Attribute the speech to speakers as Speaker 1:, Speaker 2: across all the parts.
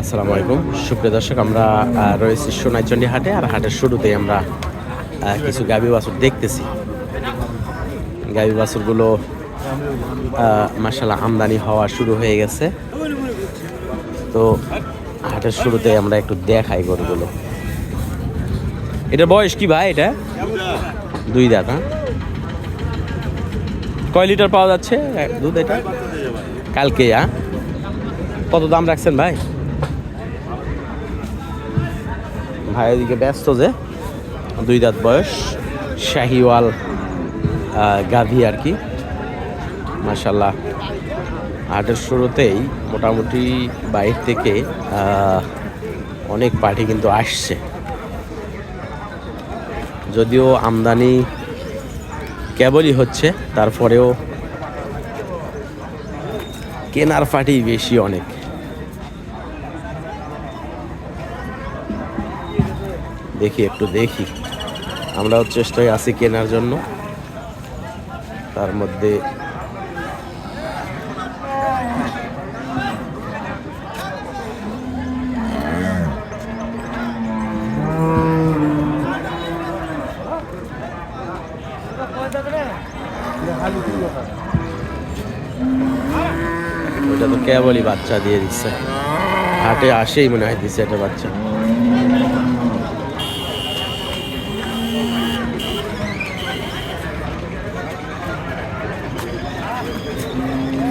Speaker 1: আসসালামু আলাইকুম। সুপ্রিয় দর্শক, আমরা রয়েছি সোনাইচন্ডী হাটে আর হাটের শুরুতেই আমরা কিছু গাবি বাছুর দেখতেছি। গাবি বাছুরগুলো মাসাল্লাহ আমদানি হওয়া শুরু হয়ে গেছে। তো হাটের শুরুতে আমরা একটু দেখাই গরুগুলো। এটা বয়স কি ভাই এটা? দুই দাঁত হ্যাঁ? কয় লিটার পাওয়া যাচ্ছে দুধ এটা? কালকে হ্যাঁ? কত দাম রাখছেন ভাই? ভাই, এদিকে ব্যস্ত যে, দুই দাঁত বয়স, শাহিওয়াল গাভী আর কি। মাসাল্লাহ হাটের শুরুতেই মোটামুটি বাইরে থেকে অনেক পার্টি কিন্তু আসছে। যদিও আমদানি কেবলই হচ্ছে, তারপরেও কেনার পার্টি বেশি অনেক। দেখি, একটু দেখি। আমরাও চেষ্টায় আছি কেনার জন্য। তার মধ্যে ওইটা তো কেবলই বাচ্চা দিয়ে দিচ্ছে। হাটে আসেই মনে হয় দিচ্ছে একটা বাচ্চা।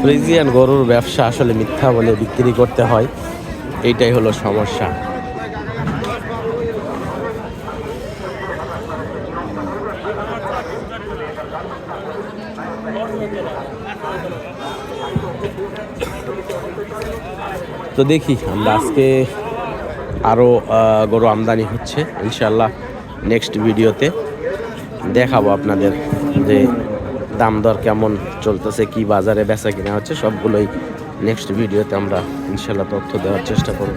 Speaker 1: ফ্রিজিয়ান গরুর ব্যবসা আসলে মিথ্যা বলে বিক্রি করতে হয়। এইটাই হলো সমস্যা। তো দেখি, আমরা আজকে আরও গরু আমদানি হচ্ছে। ইনশাল্লাহ নেক্সট ভিডিওতে দেখাবো আপনাদের যে দাম দর কেমন চলতেছে, কি বাজারে বেচা কিনা হচ্ছে, সবগুলোই নেক্সট ভিডিওতে আমরা ইনশাল্লাহ তথ্য দেওয়ার চেষ্টা করব।